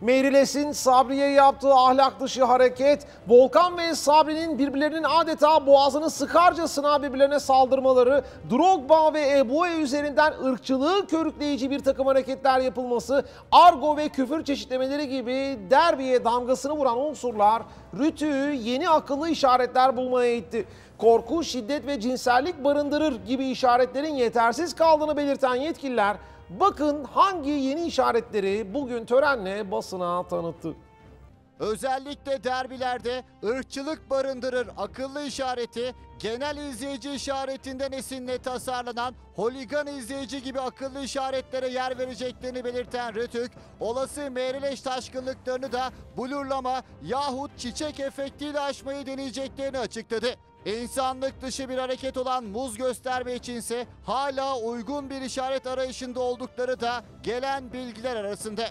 Meiriles'in Sabri'ye yaptığı ahlak dışı hareket, Volkan ve Sabri'nin birbirlerinin adeta boğazını sıkarcasına birbirlerine saldırmaları, Drogba ve Eboe üzerinden ırkçılığı körükleyici bir takım hareketler yapılması, argo ve küfür çeşitlemeleri gibi derbiye damgasını vuran unsurlar Rütü'yü yeni akıllı işaretler bulmaya itti. Korku, şiddet ve cinsellik barındırır gibi işaretlerin yetersiz kaldığını belirten yetkililer bakın hangi yeni işaretleri bugün törenle basına tanıttı. Özellikle derbilerde ırkçılık barındırır akıllı işareti, genel izleyici işaretinden esinle tasarlanan holigan izleyici gibi akıllı işaretlere yer vereceklerini belirten Rütük, olası meyrileş taşkınlıklarını da blurlama yahut çiçek efektiyle aşmayı deneyeceklerini açıkladı. İnsanlık dışı bir hareket olan muz gösterme içinse hala uygun bir işaret arayışında oldukları da gelen bilgiler arasında.